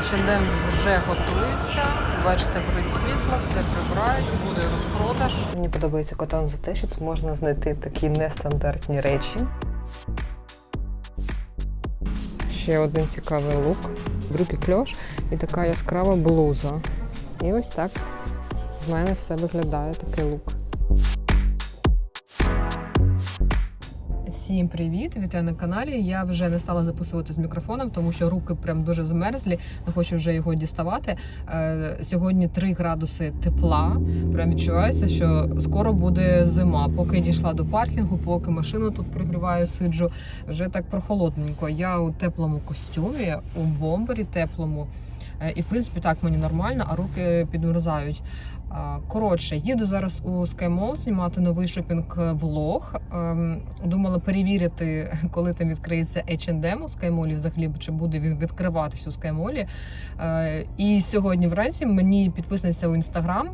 H&M вже готується. Бачите, горить світло, все прибирають, буде розпродаж. Мені подобається котон за те, що тут можна знайти такі нестандартні речі. Ще один цікавий лук. Брюки кльош і така яскрава блуза. І ось так в мене все виглядає такий лук. Всім привіт! Вітаю на каналі. Я вже не стала записувати з мікрофоном, тому що руки прям дуже змерзлі. Не хочу вже його діставати. Е, Сьогодні 3 градуси тепла. Прям відчувається, що скоро буде зима. Поки дійшла до паркінгу, поки машину тут пригріваю, сиджу. Вже так прохолодненько. Я у теплому костюмі, у бомбері теплому. Е, І в принципі так мені нормально, а руки підмерзають. Коротше, їду зараз у SkyMall знімати новий шопінг-влог. Ем, Думала перевірити, коли там відкриється H&M у SkyMall, взагалі чи буде він відкриватися у SkyMall. Е, І сьогодні вранці мені підписниця у інстаграм.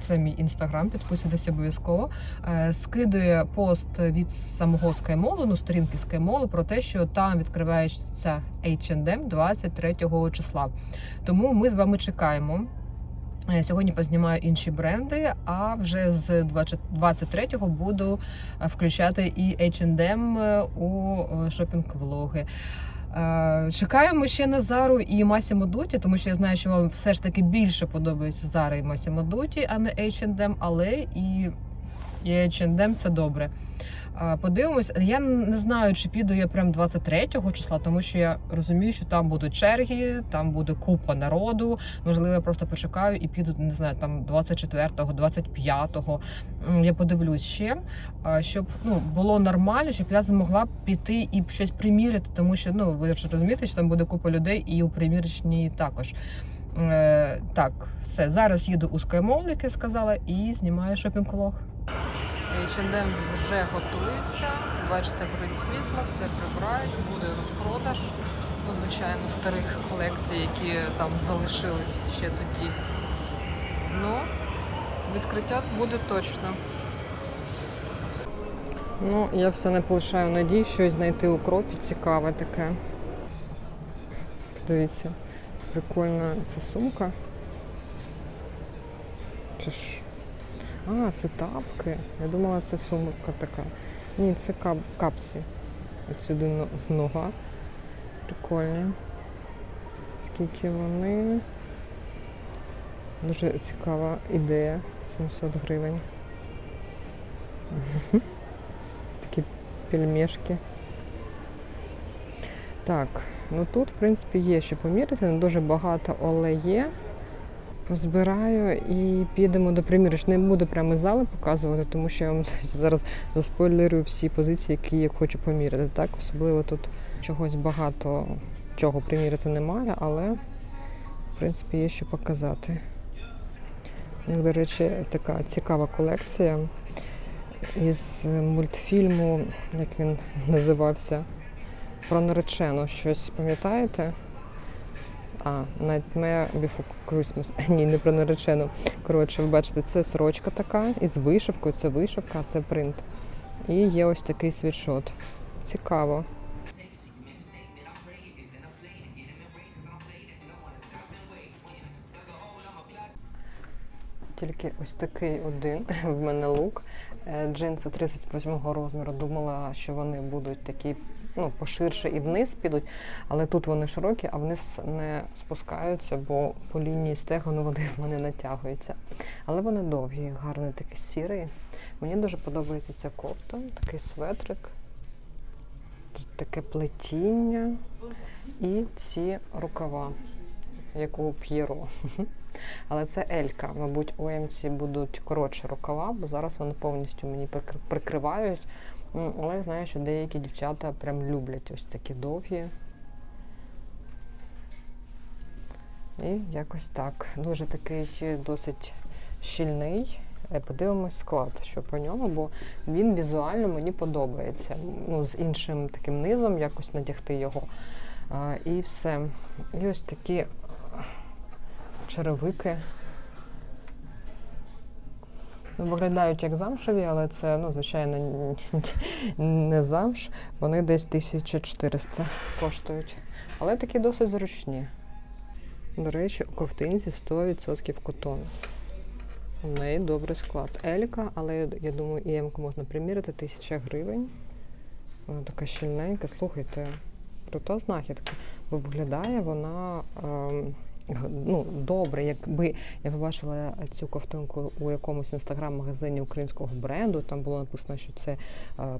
Це мій інстаграм, підписуйтесь обов'язково. Е, Скидує пост від самого SkyMall, ну сторінки SkyMall, про те, що там відкривається H&M 23 числа. Тому ми з вами чекаємо. Е, Сьогодні познімаю інші бренди, а вже з 23-го буду е, включати і H&M у е, шопінг-влоги. Е, Чекаємо ще на Зару і Масі Модуті, тому що я знаю, що вам все ж таки більше подобається Зара і Масі Модуті, а не H&M, але і H&M це добре. Подивимось, я не знаю, чи піду я прям 23-го числа, тому що я розумію, що там будуть черги, там буде купа народу. Можливо, я просто почекаю і піду, не знаю, там 24-го, 25-го. Я подивлюсь ще, щоб ну було нормально, щоб я змогла піти і щось приміряти, тому що ну ви ж розумієте, що там буде купа людей, і у примірочній також. Е, так, все зараз їду у я сказала, і знімаю шопінг-влог. H&M вже готується. Бачите, горить світло, все прибирають, буде розпродаж. Ну, звичайно, старих колекцій, які там залишились ще тоді. Ну, відкриття буде точно. Ну, я все не полишаю надій, щось знайти у кропі цікаве таке. Подивіться, прикольна ця сумка. Чи ж? А, це тапки. Я думала, це сумка така. Ні, це кап капці. Отсюди нога. Прикольні. Скільки вони? Дуже цікава ідея. 700 гривень. Такі пельмешки. Так, ну тут, в принципі, є що поміряти, не дуже багато, але є. Позбираю і підемо до приміриш. Не буду прямо зали показувати, тому що я вам зараз заспойлерую всі позиції, які я хочу поміряти. Так, особливо тут чогось багато чого приміряти немає, але в принципі є що показати. У них, до речі, така цікава колекція із мультфільму, як він називався, про наречену. Щось пам'ятаєте? А, Nightmare Before Christmas. Ні, не про наречену. Коротше, ви бачите, це сорочка така із вишивкою, це вишивка, це принт. І є ось такий світшот. Цікаво. Тільки ось такий один в мене лук. Е, Джинси 38 розміру. Думала, що вони будуть такі ну, поширше і вниз підуть, але тут вони широкі, а вниз не спускаються, бо по лінії стегону вони в мене натягуються. Але вони довгі, гарний такий сірий. Мені дуже подобається ця кофта, такий светрик. Тут таке плетіння і ці рукава, як у П'єро. Але це Елька. Мабуть, у Емці будуть коротші рукава, бо зараз вони повністю мені прикривають. Але я знаю, що деякі дівчата прям люблять ось такі довгі. І якось так. Дуже такий досить щільний. Е, Подивимось склад, що по ньому, бо він візуально мені подобається. Ну, з іншим таким низом якось надягти його. А, і все. І ось такі черевики. Виглядають як замшеві, але це, ну, звичайно, не замш. Вони десь 1400 коштують. Але такі досить зручні. До речі, у ковтинці 100% котон. У неї добрий склад. Елька, але я- думаю, і можна приміряти, 1000 гривень. Вона така щільненька. Слухайте, крута знахідка. Бо виглядає вона ем, ну, добре. Якби я побачила цю ковтинку у якомусь інстаграм-магазині українського бренду, там було написано, що це е,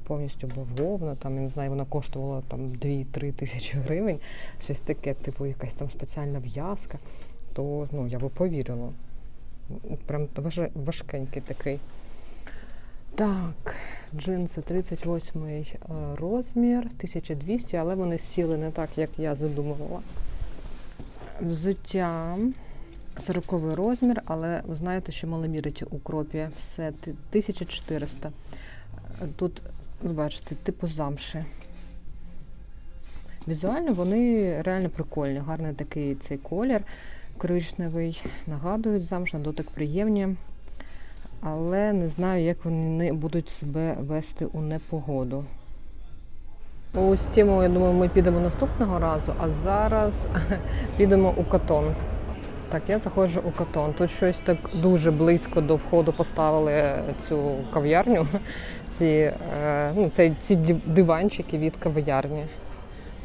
повністю бавовна, там, я не знаю, вона коштувала там 2-3 тисячі гривень, щось таке, типу якась там спеціальна в'язка, то ну, я би повірила. Прям важ- важкенький такий. Так, джинси 38 е, розмір, 1200, але вони сіли не так, як я задумувала. Взуття 40 розмір, але ви знаєте, що маломірить у кропі все 1400. Е, Тут, ви бачите, типу замши. Візуально вони реально прикольні. Гарний такий цей колір коричневий. Нагадують замш, на дотик приємні. Але не знаю, як вони будуть себе вести у непогоду. У Стіму, я думаю, ми підемо наступного разу, а зараз підемо у катон. Так, я заходжу у катон. Тут щось так дуже близько до входу поставили цю кав'ярню. Ці, е, ну, це, ці диванчики від кав'ярні.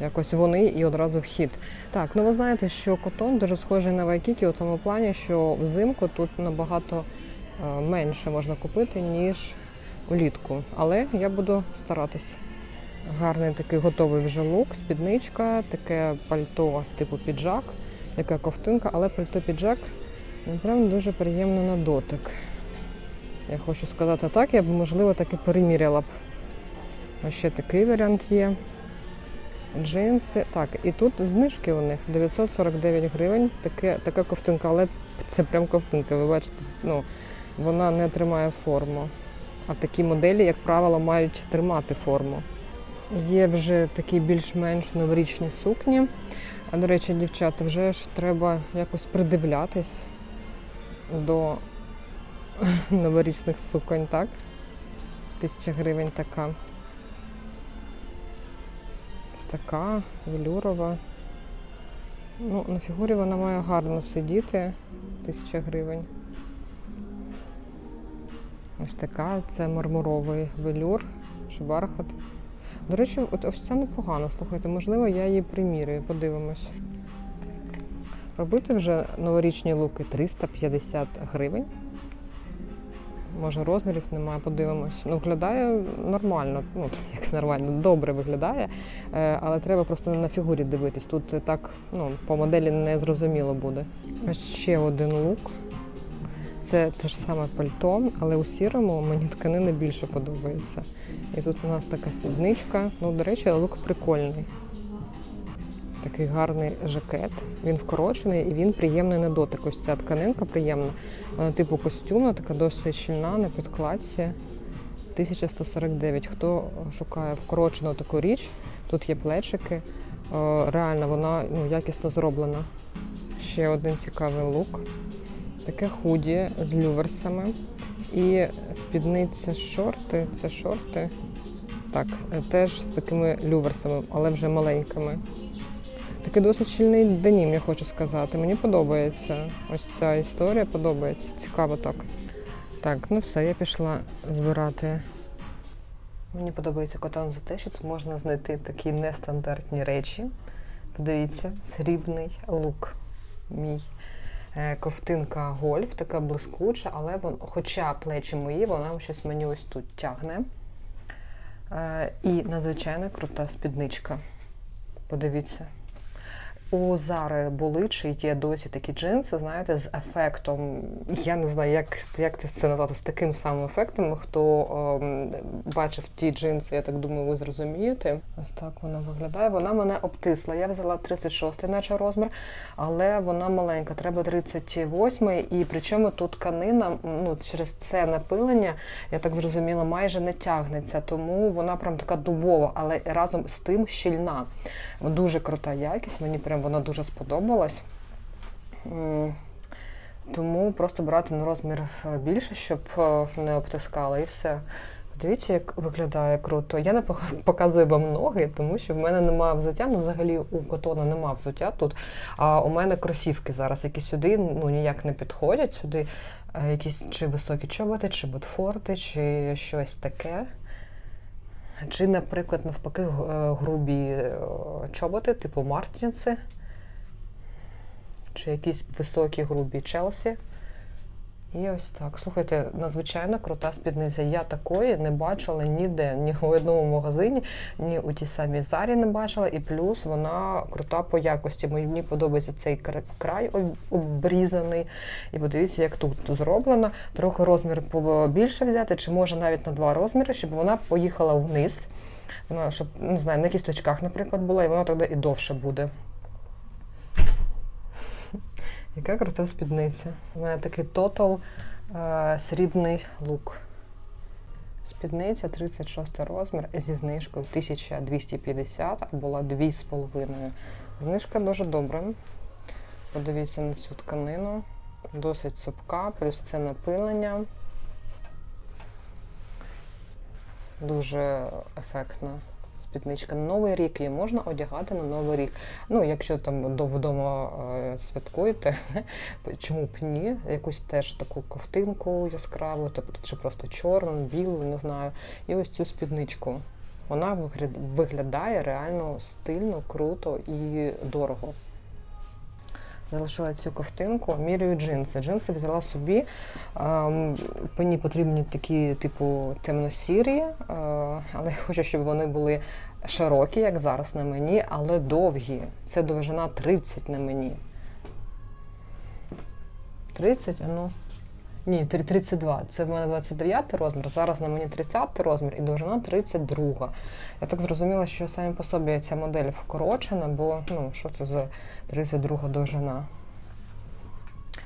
Якось вони і одразу вхід. Так, ну ви знаєте, що котон дуже схожий на Вайкікі у тому плані, що взимку тут набагато е, менше можна купити, ніж улітку. Але я буду старатись. Гарний такий готовий вже лук, спідничка, таке пальто, типу піджак, така ковтинка, але пальто піджак ну, прям дуже приємно на дотик. Я хочу сказати так, я б, можливо, так і переміряла б. Ось ще такий варіант є. Джинси. Так, і тут знижки у них 949 гривень. Таке, така ковтинка, але це прям ковтинка. Ви бачите, ну, вона не тримає форму. А такі моделі, як правило, мають тримати форму. Є вже такі більш-менш новорічні сукні. А до речі, дівчата, вже ж треба якось придивлятись до новорічних суконь, так? Тисяча гривень така. Ось така, велюрова. Ну, на фігурі вона має гарно сидіти. Тисяча гривень. Ось така, це мармуровий велюр чи бархат. До речі, от ось це непогано. Слухайте, можливо, я її примірюю, подивимось. Робити вже новорічні луки 350 гривень. Може, розмірів немає, подивимось. Ну, виглядає нормально, ну як нормально, добре виглядає, Е, але треба просто на фігурі дивитись. Тут так ну, по моделі не зрозуміло буде. Ще один лук. Це те ж саме пальто, але у сірому мені тканина більше подобається. І тут у нас така спідничка. Ну, до речі, лук прикольний. Такий гарний жакет. Він вкорочений і він приємний на дотик. Ось ця тканинка приємна. Вона типу костюмна, така досить щільна, на підкладці. 1149. Хто шукає вкорочену таку річ, тут є плечики. Е, Реально, вона ну, якісно зроблена. Ще один цікавий лук. Таке худі з люверсами. І спідниця шорти. Це шорти. Так, теж з такими люверсами, але вже маленькими. Такий досить щільний денім, я хочу сказати. Мені подобається. Ось ця історія подобається. Цікаво так. Так, ну все, я пішла збирати. Мені подобається котон за те, що тут можна знайти такі нестандартні речі. Подивіться, срібний лук мій. Е, Ковтинка гольф, така блискуча, але вон, хоча плечі мої, вона щось мені ось тут тягне. Е, І надзвичайно крута спідничка. Подивіться. У Зари були чи є досі такі джинси, знаєте, з ефектом. Я не знаю, як, як це назвати, з таким самим ефектом. Хто ем, бачив ті джинси, я так думаю, ви зрозумієте. Ось так вона виглядає. Вона мене обтисла. Я взяла 36 наче розмір, але вона маленька. Треба 38-й. і причому тут тканина, ну через це напилення, я так зрозуміла, майже не тягнеться, тому вона прям така дубова, але разом з тим щільна. Дуже крута якість, мені прям вона дуже сподобалась. Тому просто брати на розмір е, більше, щоб е, не обтискала, і все. Дивіться, як виглядає круто. Я не показую вам ноги, тому що в мене немає взуття. Ну, взагалі у котона немає взуття тут. А у мене кросівки зараз, які сюди ну, ніяк не підходять. Сюди е, якісь чи високі чоботи, чи ботфорти, чи щось таке. Чи, наприклад, навпаки, е, грубі е, чоботи, типу Мартінси, чи якісь високі грубі Челсі. І ось так. Слухайте, надзвичайно крута спідниця. Я такої не бачила ніде, ні у одному магазині, ні у тій самій зарі не бачила. І плюс вона крута по якості. Мені подобається цей кра- край обрізаний. І подивіться, як тут зроблено. Трохи розмір побільше взяти, чи може навіть на два розміри, щоб вона поїхала вниз. Вона, щоб, не знаю, на кісточках, наприклад, була, і вона тоді і довше буде. Яка крута спідниця. У мене такий тотал е, срібний лук. Спідниця 36 розмір зі знижкою 1250, а була 2,5. Знижка дуже добра. Подивіться на цю тканину. Досить цупка, плюс це напилення. Дуже ефектна спідничка. На Новий рік її можна одягати на Новий рік. Ну, якщо там до- вдома е, святкуєте, чому б ні? Якусь теж таку ковтинку яскраву, чи просто чорну, білу, не знаю. І ось цю спідничку. Вона вигля- виглядає реально стильно, круто і дорого. Залишила цю ковтинку, міряю джинси. Джинси взяла собі. Ем, Мені потрібні такі, типу, темно-сірі, е, але я хочу, щоб вони були широкі, як зараз на мені, але довгі. Це довжина 30 на мені. 30, а ну. Ні, 32. Це в мене 29 розмір, зараз на мені 30 розмір і довжина 32. Я так зрозуміла, що самі по собі ця модель вкорочена, бо ну, що це за 32 довжина.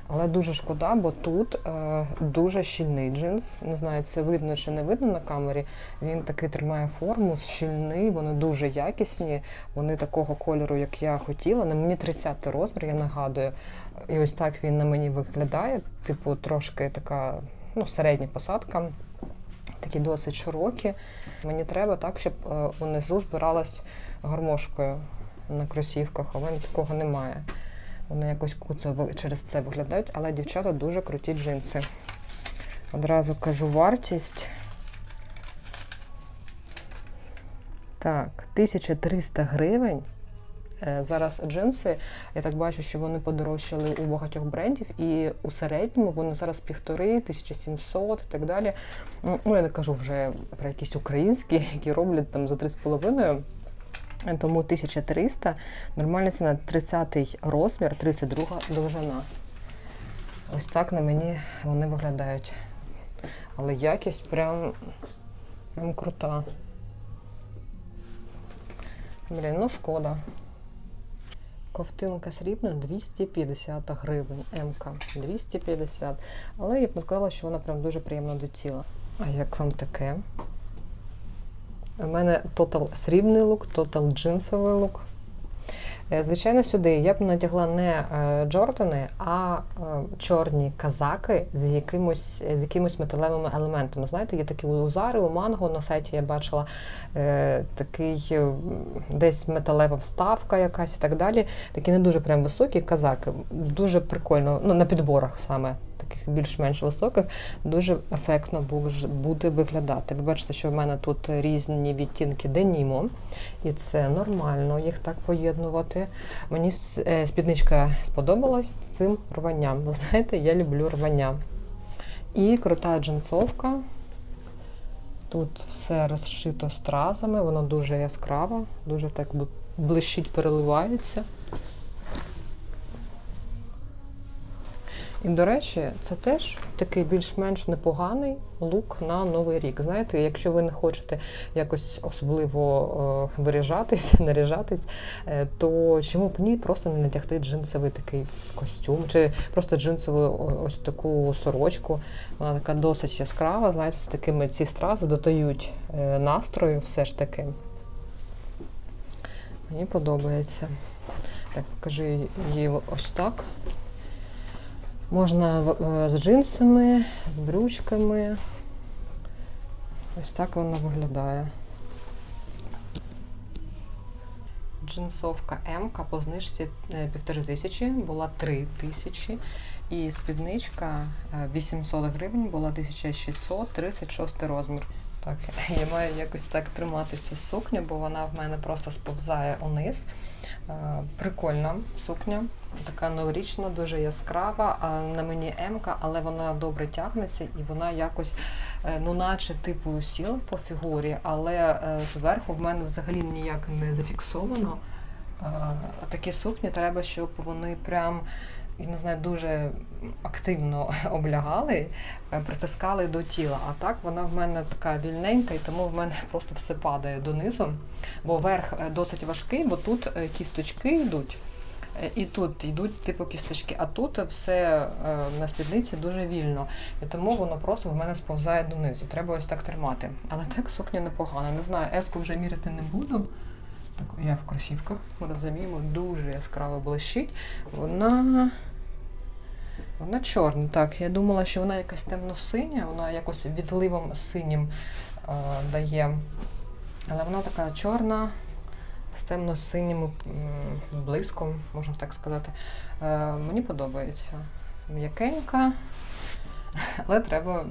Але дуже шкода, бо тут е, дуже щільний джинс. Не знаю, це видно чи не видно на камері. Він таки тримає форму, щільний, вони дуже якісні. Вони такого кольору, як я хотіла. На мені 30 розмір, я нагадую. І ось так він на мені виглядає. Типу, трошки така ну, середня посадка. Такі досить широкі. Мені треба так, щоб е, унизу збиралась гармошкою на кросівках, а в мене такого немає. Вони якось куцо через це виглядають, але дівчата дуже круті джинси. Одразу кажу вартість. Так, 1300 гривень. Е, Зараз джинси, я так бачу, що вони подорожчали у багатьох брендів, і у середньому вони зараз півтори, 1700 і так далі. Ну, я не кажу вже про якісь українські, які роблять там за 3,5. Тому 1300. Нормальна ціна 30 розмір, 32 довжина. Ось так на мені вони виглядають. Але якість прям, прям крута. Блін, ну шкода. Ковтинка срібна 250 гривень. МК 250. Але я б сказала, що вона прям дуже приємна до тіла. А як вам таке? У мене тотал срібний лук, тотал джинсовий лук. Е, Звичайно, сюди я б надягла не е, Джордани, а е, чорні казаки з якимось, з якимось металевими елементами. Знаєте, є такі у Зари, у Манго на сайті я бачила такий десь металева вставка якась і так далі. Такі не дуже прям високі казаки. Дуже прикольно, ну на підборах саме. Таких більш-менш високих, дуже ефектно буде виглядати. Ви бачите, що в мене тут різні відтінки денімо, і це нормально їх так поєднувати. Мені е, спідничка сподобалась цим рванням. Ви знаєте, я люблю рвання. І крута джинсовка. Тут все розшито стразами, воно дуже яскраво, дуже так блищить, переливається. І, до речі, це теж такий більш-менш непоганий лук на новий рік. Знаєте, якщо ви не хочете якось особливо е, виряжатись, наряжатись, е, то чому б ні, просто не надягти джинсовий такий костюм, чи просто джинсову ось таку сорочку. Вона така досить яскрава, знаєте, з такими ці стрази додають е, настрою все ж таки. Мені подобається. Так, покажи її ось так. Можна е, з джинсами, з брючками. Ось так вона виглядає. Джинсовка М по знижці е, півтори тисячі, була три тисячі. І спідничка е, 800 гривень була 1600, 36 розмір. Так, я маю якось так тримати цю сукню, бо вона в мене просто сповзає униз. Е, Прикольна сукня, така новорічна, дуже яскрава. На мені М-ка, але вона добре тягнеться і вона якось, е, ну, наче типу сіл по фігурі, але е, зверху в мене взагалі ніяк не зафіксовано. Такі сукні треба, щоб вони прям. Я не знаю, дуже активно облягали, е, притискали до тіла. А так вона в мене така вільненька, і тому в мене просто все падає донизу. Бо верх е, досить важкий, бо тут е, кісточки йдуть. І тут йдуть типу кісточки, а тут все на спідниці дуже вільно. І тому воно просто в мене сповзає донизу. Треба ось так тримати. Але так сукня непогана. Не знаю, еску вже міряти не буду. Я в кросівках, ми розуміємо, дуже яскраво блищить. Вона. Вона чорна, так. Я думала, що вона якась темно-синя, вона якось відливом синім е, дає. Але вона така чорна, з темно-синім блиском, можна так сказати. Е, мені подобається. М'якенька, але треба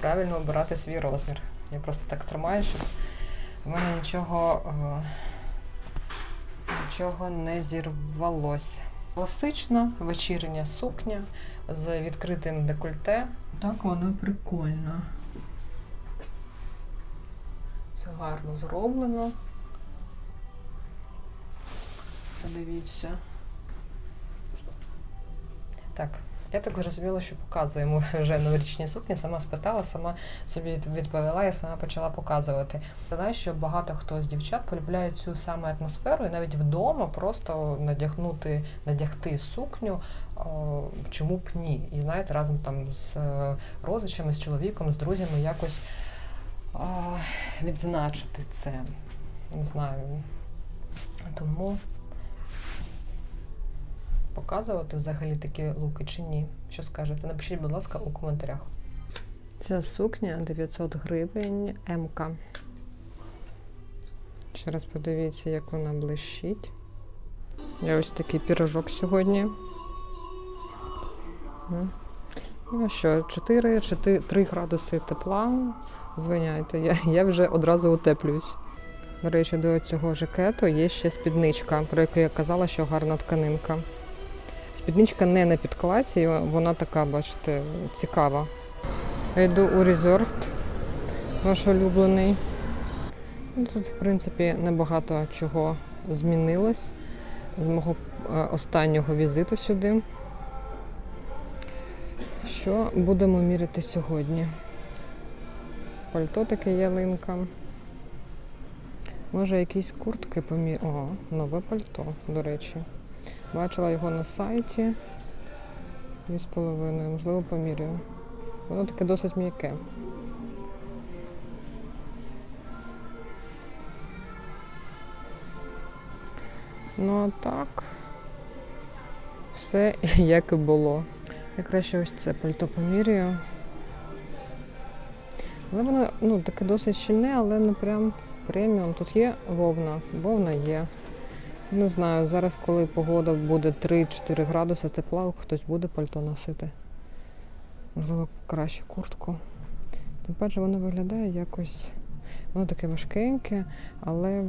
правильно обирати свій розмір. Я просто так тримаю, щоб в мене нічого, е, нічого не зірвалося. Класична вечірня сукня з відкритим декольте. Так вона прикольна. Все гарно зроблено. Подивіться. Так, я так зрозуміла, що показуємо вже новорічні сукні. Сама спитала, сама собі відповіла і сама почала показувати. Знаю, що багато хто з дівчат полюбляє цю саме атмосферу, і навіть вдома просто надягнути, надягти сукню. о, Чому б ні? І знаєте, разом там з е, родичами, з чоловіком, з друзями якось а, відзначити це. Не знаю. Тому показувати взагалі такі луки чи ні? Що скажете? Напишіть, будь ласка, у коментарях. Ця сукня 900 гривень МК. Ще раз подивіться, як вона блищить. Я ось такий пірожок сьогодні. Ну що, 4, 4 3 градуси тепла. Звиняйте, я, я вже одразу утеплююсь. До речі, до цього жакету є ще спідничка, про яку я казала, що гарна тканинка. Спідничка не на підкладці, вона така, бачите, цікава. Я йду у Reserved, ваш улюблений. Ну, Тут, в принципі, небагато чого змінилось з мого е, останнього візиту сюди. Що будемо міряти сьогодні? Пальто таке ялинка. Може, якісь куртки помір... О, нове пальто, до речі. Бачила його на сайті. Дві з половиною, можливо, поміряю. Воно таке досить м'яке. Ну а так, все як і було. Я краще ось це пальто поміряю. Але воно ну, таке досить щільне, але не прям преміум. Тут є вовна, вовна є. Не знаю, зараз, коли погода буде 3-4 градуси тепла, хтось буде пальто носити. Можливо, краще куртку. Тим паче воно виглядає якось. Воно таке важкеньке, але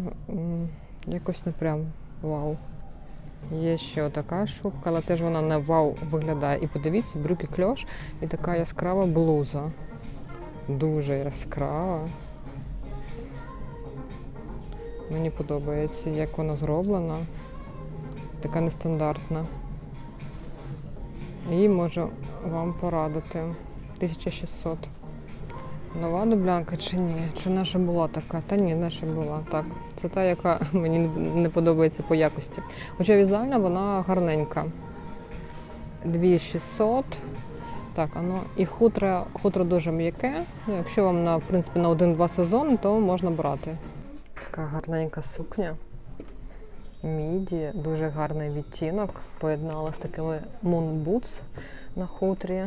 якось не прям вау. Є ще така шубка, але теж вона не вау виглядає. І подивіться, брюки кльош і така яскрава блуза. Дуже яскрава. Мені подобається, як вона зроблена. Така нестандартна. Її можу вам порадити. 1600. Нова дублянка чи ні? Чи наша була така? Та ні, наша була. Так. Це та, яка мені не подобається по якості. Хоча візуально вона гарненька. 2600. Так, ну і хутро, хутро дуже м'яке. Якщо вам на, в принципі, на один-два сезони, то можна брати. Така гарненька сукня. Міді, дуже гарний відтінок. Поєднала з такими Boots на хутрі.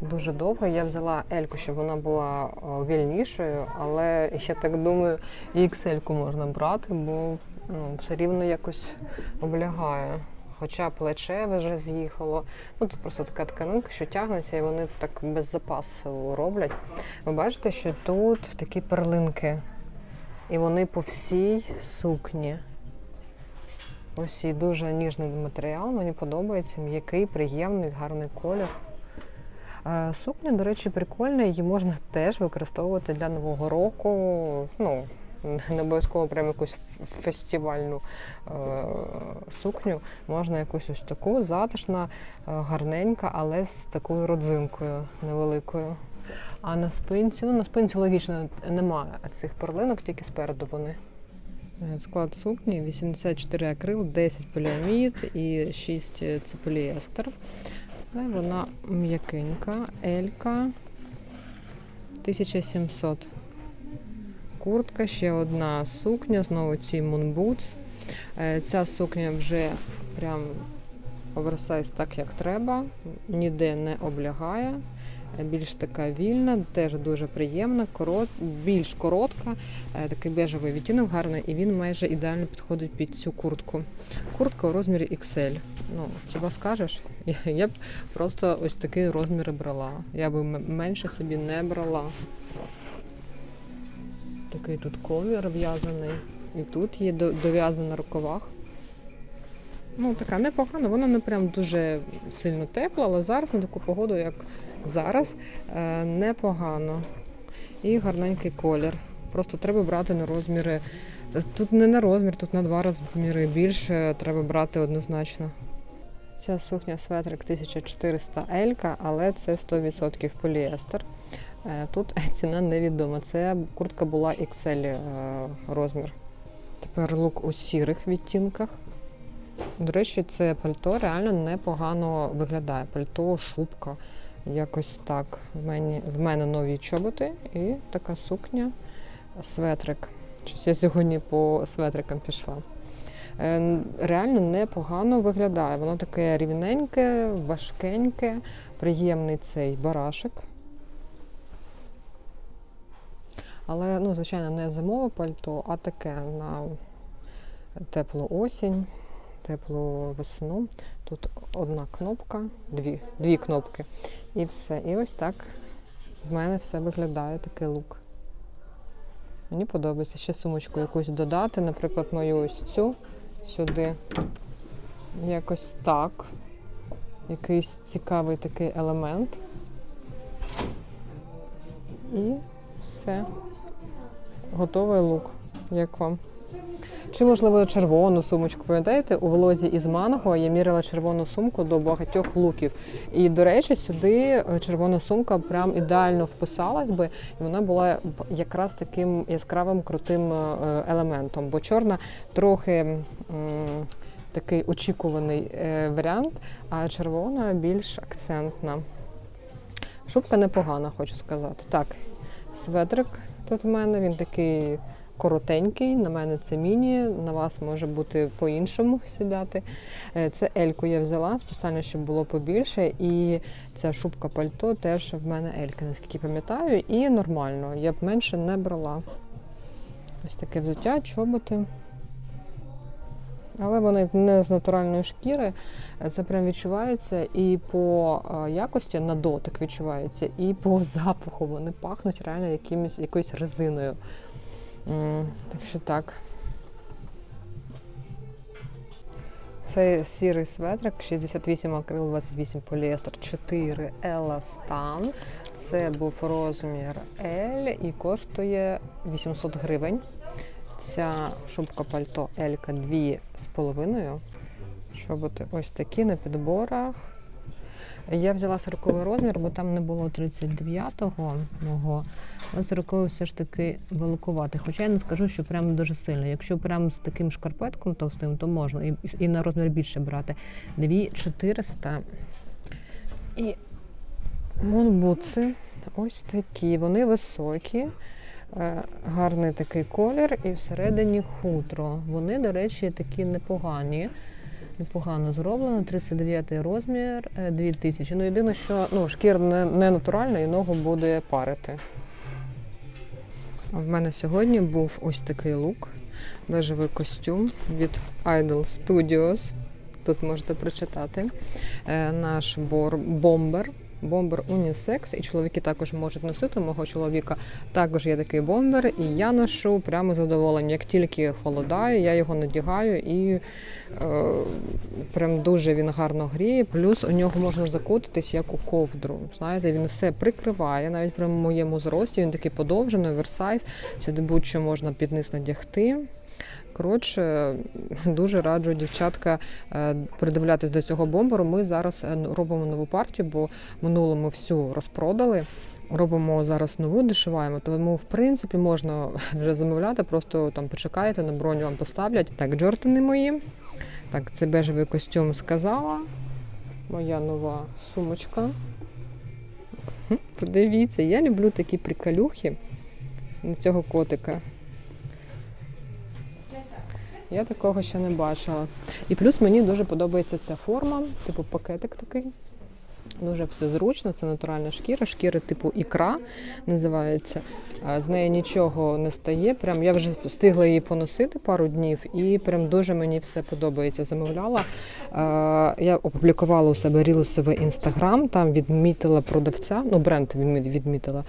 дуже довга. Я взяла Ельку, щоб вона була вільнішою, але я так думаю, і XL можна брати, бо ну, все рівно якось облягає. Хоча плече вже з'їхало. Ну тут просто така тканинка, що тягнеться, і вони так без запасу роблять. Ви бачите, що тут такі перлинки. І вони по всій сукні. Ось і дуже ніжний матеріал, мені подобається, м'який, приємний, гарний колір. Е, Сукня, до речі, прикольна, її можна теж використовувати для Нового року. Ну, не обов'язково прямо якусь фестивальну е, сукню. Можна якусь ось таку затишна, е, гарненька, але з такою родзинкою невеликою. А на спинці, ну на спинці логічно немає цих перлинок, тільки спереду вони. Е, Склад сукні 84 акрил, 10 поліамід і 6 це поліестер. Вона м'якенька, елька 1700. Куртка, ще одна сукня, знову ці. Е, Ця сукня вже прям оверсайз так, як треба, ніде не облягає. Е, Більш така вільна, теж дуже приємна, корот, більш коротка, е, такий бежевий відтінок гарний, і він майже ідеально підходить під цю куртку. Куртка у розмірі XL. Ну, хіба скажеш? Я, б просто ось такий розмір брала. Я би менше собі не брала. Такий тут ковір в'язаний. І тут є дов'язана рукавах. Ну, така непогана, вона не прям дуже сильно тепла, але зараз на таку погоду, як зараз, е, непогано. І гарненький колір. Просто треба брати на розміри. Тут не на розмір, тут на два розміри більше треба брати однозначно. Ця сукня светрик 1400 елька, але це 100% поліестер. Е, Тут ціна невідома. Це куртка була XL е, розмір. Тепер лук у сірих відтінках. До речі, це пальто реально непогано виглядає. Пальто, шубка. Якось так. В мене, в мене нові чоботи і така сукня, светрик. Щось я сьогодні по светрикам пішла. Е, Реально непогано виглядає. Воно таке рівненьке, важкеньке, приємний цей барашек. Але, ну, звичайно, не зимове пальто, а таке на теплу осінь, теплу весну. Тут одна кнопка, дві, дві кнопки. І все. І ось так в мене все виглядає такий лук. Мені подобається ще сумочку якусь додати, наприклад, мою ось цю сюди. Якось так. Якийсь цікавий такий елемент. І все. Готовий лук. Як вам? Чи, можливо, червону сумочку, пам'ятаєте, у влозі із манго я міряла червону сумку до багатьох луків. І, до речі, сюди е, червона сумка прям ідеально вписалась би, і вона була якраз таким яскравим крутим е, елементом. Бо чорна трохи такий очікуваний е, варіант, а червона більш акцентна. Шубка непогана, хочу сказати. Так, светрик тут в мене, він такий коротенький. На мене це міні, на вас може бути по-іншому сідати. Е, Це ельку я взяла спеціально, щоб було побільше. І ця шубка пальто теж в мене елька, наскільки пам'ятаю, і нормально. Я б менше не брала. Ось таке взуття, чоботи. Але вони не з натуральної шкіри. Е, Це прям відчувається і по е, якості на дотик відчувається, і по запаху вони пахнуть реально якимось, якоюсь резиною. Так що так. Це сірий светрик, 68 акрил, 28 поліестер, 4 еластан. Це був розмір L і коштує 800 гривень. Ця шубка пальто Елька 2,5. Чоботи ось такі на підборах. Я взяла 40 розмір, бо там не було 39-го мого. Але 40 все ж таки великувати. Хоча я не скажу, що прям дуже сильно. Якщо прям з таким шкарпетком товстим, то можна і, і на розмір більше брати. 2400. І монбутси ось такі. Вони високі. Е, Гарний такий колір і всередині хутро. Вони, до речі, такі непогані. Непогано зроблено, 39 розмір, е, 2000. Ну єдине, що ну, шкір не, не натуральна і ногу буде парити. В мене сьогодні був ось такий лук, бежевий костюм від Idol Studios. Тут можете прочитати. Е, наш бор бомбер. Бомбер унісекс, і чоловіки також можуть носити. Мого чоловіка також є такий бомбер, і я ношу прямо з задоволенням. Як тільки холодає, я його надягаю і е, прям дуже він гарно гріє. Плюс у нього можна закутатись як у ковдру. Знаєте, він все прикриває, навіть при моєму зрості. Він такий подовжений, оверсайз. Сюди будь-що можна під низ надягти. Коротше, дуже раджу дівчатка е, придивлятись до цього бомберу. Ми зараз е, робимо нову партію, бо минулу ми всю розпродали. Робимо зараз нову, дешиваємо, тому в принципі можна вже замовляти, просто там почекаєте, на броню вам поставлять. Так, джортани мої. Так, це бежевий костюм сказала. Моя нова сумочка. Подивіться, я люблю такі приколюхи на цього котика. Я такого ще не бачила. І плюс мені дуже подобається ця форма, типу пакетик такий. Дуже все зручно, це натуральна шкіра, шкіра типу ікра називається. З неї нічого не стає. Прям я вже встигла її поносити пару днів, і прям дуже мені все подобається. Замовляла. Я опублікувала у себе рілс в інстаграм, там відмітила продавця, ну бренд відмітила.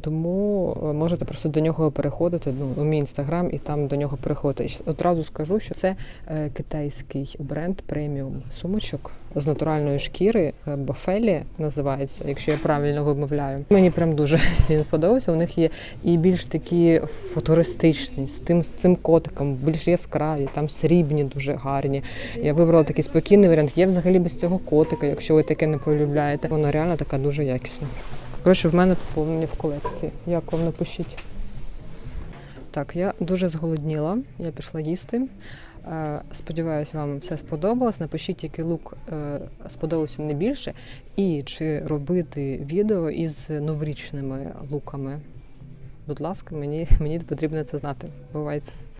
Тому е, можете просто до нього переходити. Ну, у мій інстаграм і там до нього переходити. Одразу скажу, що це е, китайський бренд преміум сумочок з натуральної шкіри. е, Бофелі називається, якщо я правильно вимовляю. Мені прям дуже він сподобався. У них є і більш такі футуристичні, з тим з цим котиком, більш яскраві, там срібні, дуже гарні. Я вибрала такий спокійний варіант. Є взагалі без цього котика, якщо ви таке не полюбляєте. Вона реально така дуже якісна. Коротше, в мене повні в колекції. Як вам напишіть? Так, я дуже зголодніла. Я пішла їсти. Е, Сподіваюсь, вам все сподобалось. Напишіть, який лук сподобався не більше, і чи робити відео із новорічними луками. Будь ласка, мені, мені потрібно це знати. Бувайте.